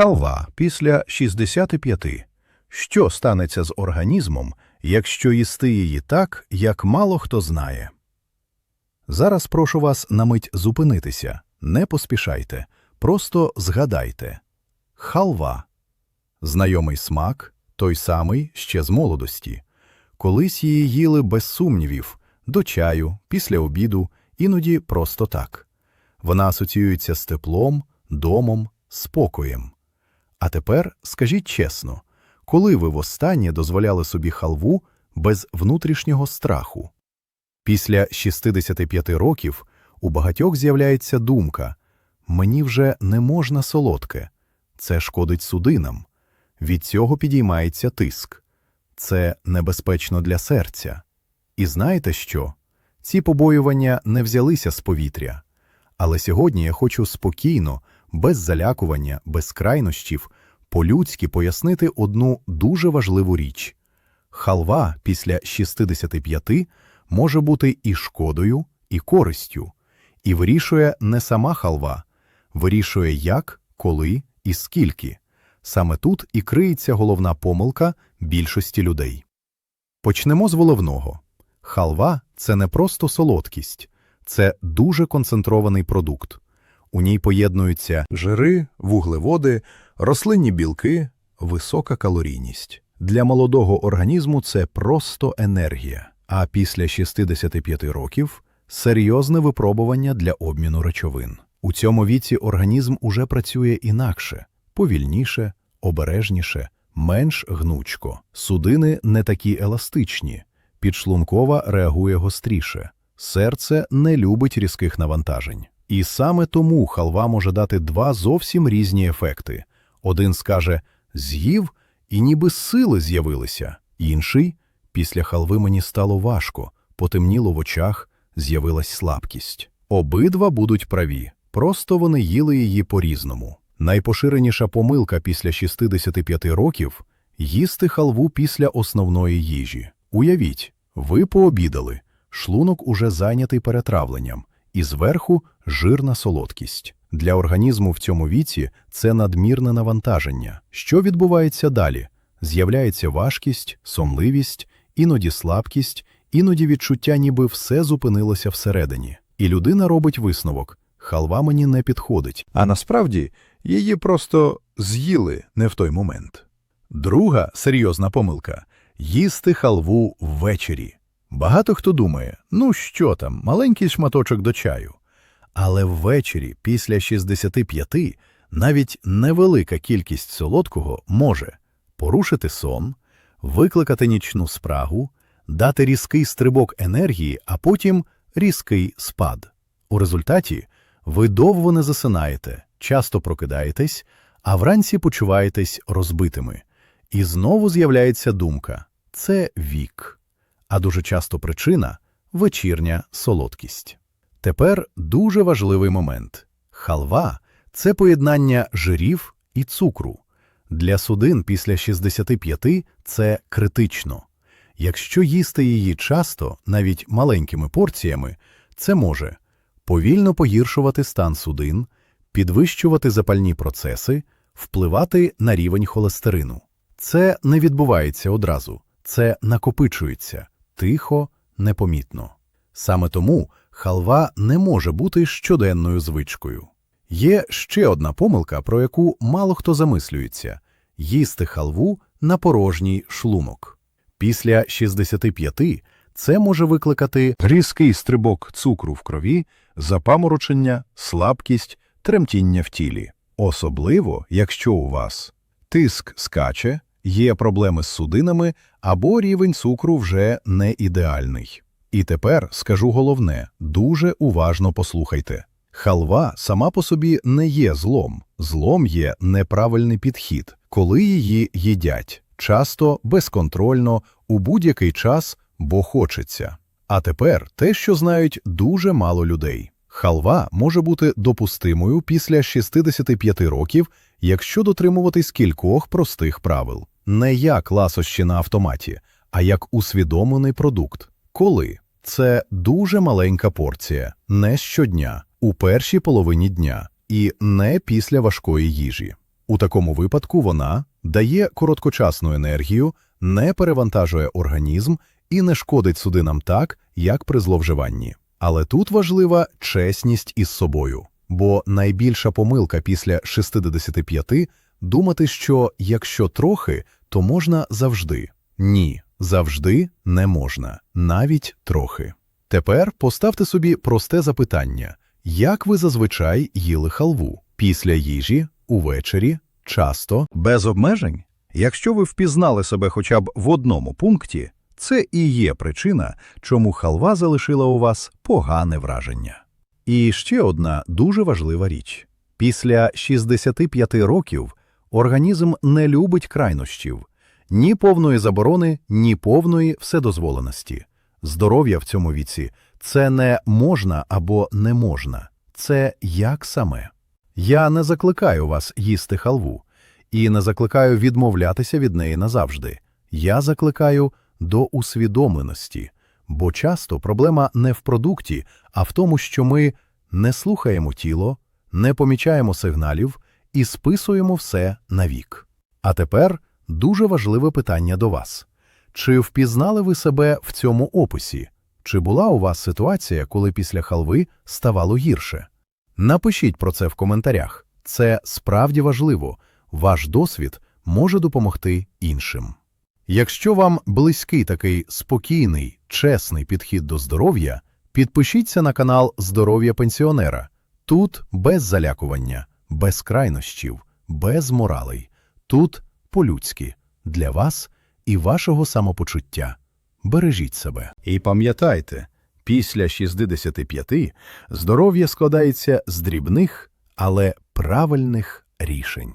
Халва після 65. Що станеться з організмом, якщо їсти її так, як мало хто знає? Зараз прошу вас на мить зупинитися. Не поспішайте. Просто згадайте. Халва. Знайомий смак, той самий ще з молодості. Колись її їли без сумнівів, до чаю, після обіду, іноді просто так. Вона асоціюється з теплом, домом, спокоєм. А тепер скажіть чесно, коли ви востаннє дозволяли собі халву без внутрішнього страху? Після 65 років у багатьох з'являється думка «мені вже не можна солодке, це шкодить судинам». Від цього підіймається тиск. Це небезпечно для серця. І знаєте що? Ці побоювання не взялися з повітря. Але сьогодні я хочу спокійно, без залякування, без крайнощів, по-людськи пояснити одну дуже важливу річ. Халва після 65 може бути і шкодою, і користю. І вирішує не сама халва, вирішує як, коли і скільки. Саме тут і криється головна помилка більшості людей. Почнемо з головного. Халва – це не просто солодкість, це дуже концентрований продукт. У ній поєднуються жири, вуглеводи, рослинні білки, висока калорійність. Для молодого організму це просто енергія, а після 65 років – серйозне випробування для обміну речовин. У цьому віці організм уже працює інакше, повільніше, обережніше, менш гнучко. Судини не такі еластичні, підшлункова реагує гостріше, серце не любить різких навантажень. І саме тому халва може дати два зовсім різні ефекти. Один скаже «з'їв» і ніби сили з'явилися, інший після халви мені стало важко, потемніло в очах, з'явилась слабкість. Обидва будуть праві, просто вони їли її по-різному. Найпоширеніша помилка після 65 років їсти халву після основної їжі. Уявіть, ви пообідали, шлунок уже зайнятий перетравленням, і зверху жирна солодкість. Для організму в цьому віці це надмірне навантаження. Що відбувається далі? З'являється важкість, сонливість, іноді слабкість, іноді відчуття, ніби все зупинилося всередині. І людина робить висновок халва мені не підходить. А насправді її просто з'їли не в той момент. Друга серйозна помилка їсти халву ввечері. Багато хто думає, ну що там, маленький шматочок до чаю. Але ввечері, після 65, навіть невелика кількість солодкого може порушити сон, викликати нічну спрагу, дати різкий стрибок енергії, а потім різкий спад. У результаті ви довго не засинаєте, часто прокидаєтесь, а вранці почуваєтесь розбитими. І знову з'являється думка це вік. А дуже часто причина вечірня солодкість. Тепер дуже важливий момент халва це поєднання жирів і цукру. Для судин після 65 це критично. Якщо їсти її часто, навіть маленькими порціями, це може повільно погіршувати стан судин, підвищувати запальні процеси, впливати на рівень холестерину. Це не відбувається одразу, це накопичується тихо, непомітно. Саме тому халва не може бути щоденною звичкою. Є ще одна помилка, про яку мало хто замислюється їсти халву на порожній шлунок. Після 65 це може викликати різкий стрибок цукру в крові, запаморочення, слабкість, тремтіння в тілі. Особливо, якщо у вас тиск скаче, є проблеми з судинами або рівень цукру вже не ідеальний. І тепер скажу головне дуже уважно послухайте. Халва сама по собі не є злом, злом є неправильний підхід, коли її їдять, часто безконтрольно, у будь-який час, бо хочеться. А тепер те, що знають дуже мало людей. Халва може бути допустимою після 65 років, якщо дотримуватись кількох простих правил, не як ласощі на автоматі, а як усвідомлений продукт. Коли це дуже маленька порція, не щодня, у першій половині дня і не після важкої їжі. У такому випадку вона дає короткочасну енергію, не перевантажує організм і не шкодить судинам так, як при зловживанні. Але тут важлива чесність із собою, бо найбільша помилка після 65 – думати, що якщо трохи, то можна завжди. Ні, завжди не можна, навіть трохи. Тепер поставте собі просте запитання. Як ви зазвичай їли халву? Після їжі, увечері, часто? Без обмежень? Якщо ви впізнали себе хоча б в одному пункті, це і є причина, чому халва залишила у вас погане враження. І ще одна дуже важлива річ. Після 65 років організм не любить крайнощів. Ні повної заборони, ні повної вседозволеності. Здоров'я в цьому віці – це не можна або не можна. Це як саме. Я не закликаю вас їсти халву і не закликаю відмовлятися від неї назавжди. Я закликаю до усвідомленості, бо часто проблема не в продукті, а в тому, що ми не слухаємо тіло, не помічаємо сигналів і списуємо все на вік. А тепер дуже важливе питання до вас. Чи впізнали ви себе в цьому описі? Чи була у вас ситуація, коли після халви ставало гірше? Напишіть про це в коментарях. Це справді важливо. Ваш досвід може допомогти іншим. Якщо вам близький такий спокійний, чесний підхід до здоров'я, підпишіться на канал Здоров'я пенсіонера. Тут без залякування, без крайнощів, без моралей. Тут по-людськи для вас і вашого самопочуття. Бережіть себе. І пам'ятайте, після 65 здоров'я складається з дрібних, але правильних рішень.